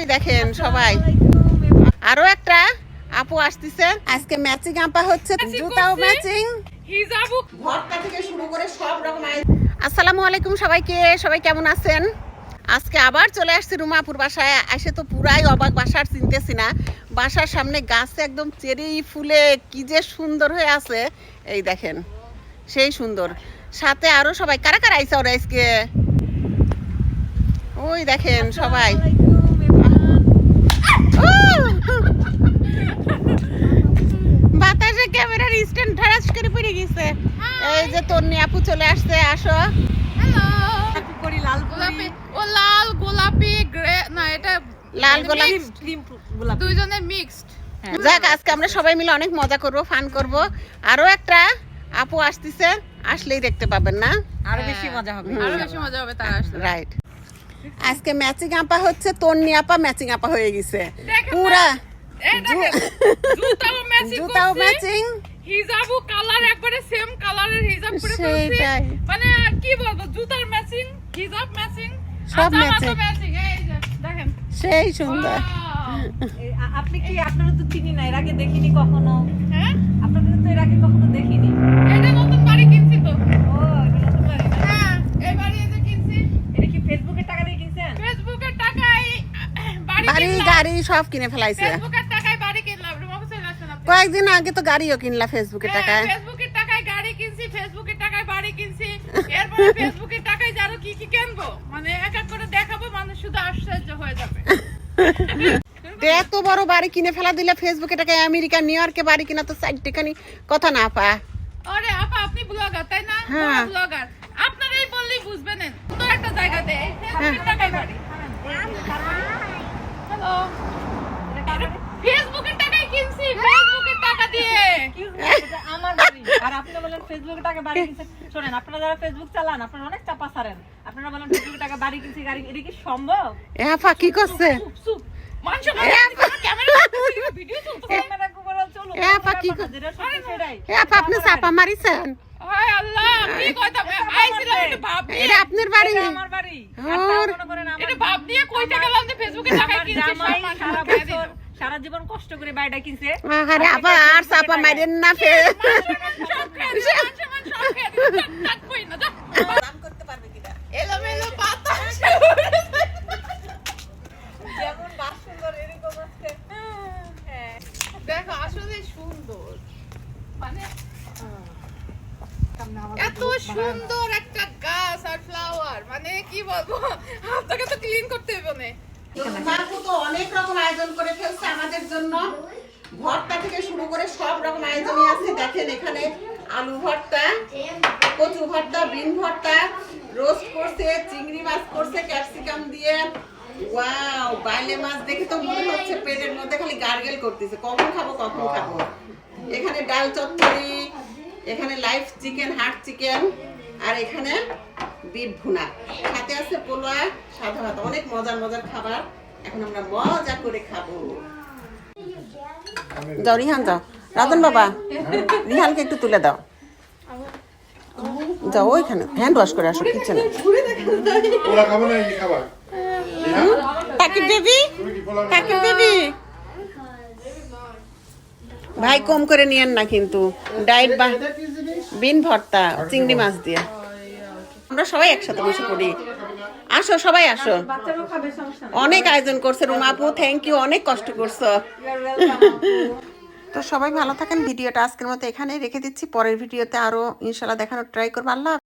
ওই দেখেন সবাই। আরও একটা। আপু আসতেছে। আজকে ম্যাচিং আপা হচ্ছে জুতাও ম্যাচিং হিজাবু ভর্তা থেকে শুরু করে সব রকম আসসালামু আলাইকুম সবাইকে। সবাই কেমন আছেন? আজকে আবার চলে আসছি রুমাপুর বাসায়। এসে তো পুরাই অবাক বাসার চিনতেছি না। বাসার সামনে গাছে একদম চেরি ফুলে কি যে সুন্দর হয়ে আছে। এই দেখেন সেই সুন্দর। সাথে আরও সবাই। কারা কারা আইসা ওরা আজকে? ওই দেখেন সবাই ও! বাতাসে ক্যামেরার স্ট্যান্ড ধারাস করে পড়ে গেছে এই যে তন্নি আপু চলে আসছে আসো। লাল গোলাপি ও লাল গোলাপি গ্রে না এটা লাল গোলাপ। ক্রিম মিক্সড যাক আজকে আমরা সবাই মিলে অনেক মজা করব ফান করব। আরও একটা আপু আসতেছে আসলেই দেখতে পাবেন না? আরও বেশি মজা হবে। আরও বেশি মজা হবে তারা আসলে। রাইট আজকে ম্যাচিং আপা হচ্ছে তন্নি আপা ম্যাচিং আপা হয়ে গেছে। পুরা এই জুতাও ম্যাচিং জুতাও করছি ম্যাচিং হিজাবু কালার একবারে সেম কালারের হিজাব পরে ফেলছি। মানে আর কি বলব জুতার ম্যাচিং হিজাব ম্যাচিং সব ম্যাচিং এই যে দেখেন। সেই সুন্দর। আপনি কি আপনারা তো চিনি না এর আগে দেখিনি কখনো? হ্যাঁ? আপনাদের তো এর আগে কখনো দেখিনি। এটা নতুন বাড়ি কিনছি তো। ও এটা নতুন বাড়ি। হ্যাঁ এই বাড়ি এই যে কিনছি। এটা কি ফেসবুকের টাকা দিয়ে কিনছেন? ফেসবুকের টাকায় বাড়ি গাড়ি সব কিনে ফেলাইছে। ফেসবুকের টাকায় বাড়ি কিনলাম রুমাকে চলে আসেন আপনি কয়েকদিন আগে তো গাড়িও কিনলা ফেসবুকের হ্যাঁ, টাকায়। ফেসবুকের টাকায় গাড়ি কিনছি ফেসবুকের টাকায় বাড়ি কিনছি। এরপরে ফেসবুকের টাকায় যারো কি কি কিনবো? মানে এক এক করে দেখাবো মানুষ শুধু আশ্চর্য হয়ে যাবে। এত বড় বাড়ি কিনে ফেলা দিলে ফেসবুকে টাকায় আমেরিকা নিউ ইয়র্কে বাড়ি কিনা তো সাইড টেকানি কথা না পা আরে আপা আপনি ব্লগার তাই না? হ্যাঁ। ব্লগার আপনারাই বললেই বুঝবেন তো একটা জায়গাতে ফেসবুকের টাকায় বাড়ি হ্যালো ফেসবুকের টাকায় কিনছি ফেসবুকের টাকা দিয়ে Excuse me, এটা আমার বাড়ি আর আপনি বলেন ফেসবুকের টাকা বাড়ি কিনছেন শোনেন আপনারা যারা ফেসবুক চালান আপনারা অনেক চাপা ছাড়েন। আপনারা বলেন ফেসবুকের টাকা বাড়ি কিনছি গাড়ি এটা কি সম্ভব? এ আপা কি করছে? চুপ চুপ মানুষ ক্যামেরা ভিডিও চলতেছে ক্যামেরা কুমারা চলো এ আপা কি কর- যেটা সত্যি সেটাই। এ আপা আপনি চাপা মারিছেন? আল্লাহ কি কইতাম? আইছিলাম একটু ভাব। নিয়ে এটা আপনার বাড়ি? আমার বাড়ি। ভাব ফেসবুকে টাকা কিনছি সারা জীবন কষ্ট করে বাড়িটা কিনছে। আরে চাপা মারেন না ফে সব খেয়ে দিল, মানুষ আমার সব খেয়ে দিল। যাক, যাক, কই না, যাক। এলোমেলো বাতাস। যেমন বাস সুন্দর এরকম আছে হ্যাঁ দেখো আসলে সুন্দর মানে এত সুন্দর একটা গাছ আর ফ্লাওয়ার মানে কি বলব? আপনাকে তো ক্লিন করতে হবে না। মাকু তো অনেক রকম আয়োজন করে ফেলছে আমাদের জন্য। ভর্তা থেকে শুরু করে সব রকম আয়োজনই আছে। দেখেন এখানে আলু ভর্তা, কচু ভর্তা, বিন ভর্তা, রোস্ট করছে, চিংড়ি মাছ করছে, ক্যাপসিকাম দিয়ে। ওয়াও, বাইলে মাছ দেখে তো মনে হচ্ছে পেটের মধ্যে খালি গার্গেল করতেছে। কখন খাব কখন খাব? এখানে ডাল চচ্চড়ি এখানে লাইভ চিকেন হার্ট চিকেন আর এখানে বিফ ভুনা। সাথে আছে পোলোয়া সাদা ভাত অনেক মজার মজার খাবার। এখন আমরা মজা করে খাব। যাও রিহান যাও। রাজন বাবা রিহানকে একটু তুলে দাও। যাও ওইখানে হ্যান্ড ওয়াশ করে আসো কিচেনে কাকি বেবি কাকি বেবি ভাই কম করে নিয়েন না কিন্তু। ডায়েট বা বিন ভর্তা, চিংড়ি মাছ দিয়ে। আমরা সবাই একসাথে বসে পড়ি। আসো, সবাই আসো। অনেক আয়োজন করছে রুমাপু থ্যাংক ইউ অনেক কষ্ট করছ. তো সবাই ভালো থাকেন, ভিডিওটা আজকের মতো এখানেই রেখে দিচ্ছি। পরের ভিডিওতে আরও ইনশাল্লাহ দেখানোর ট্রাই করব। আল্লাহ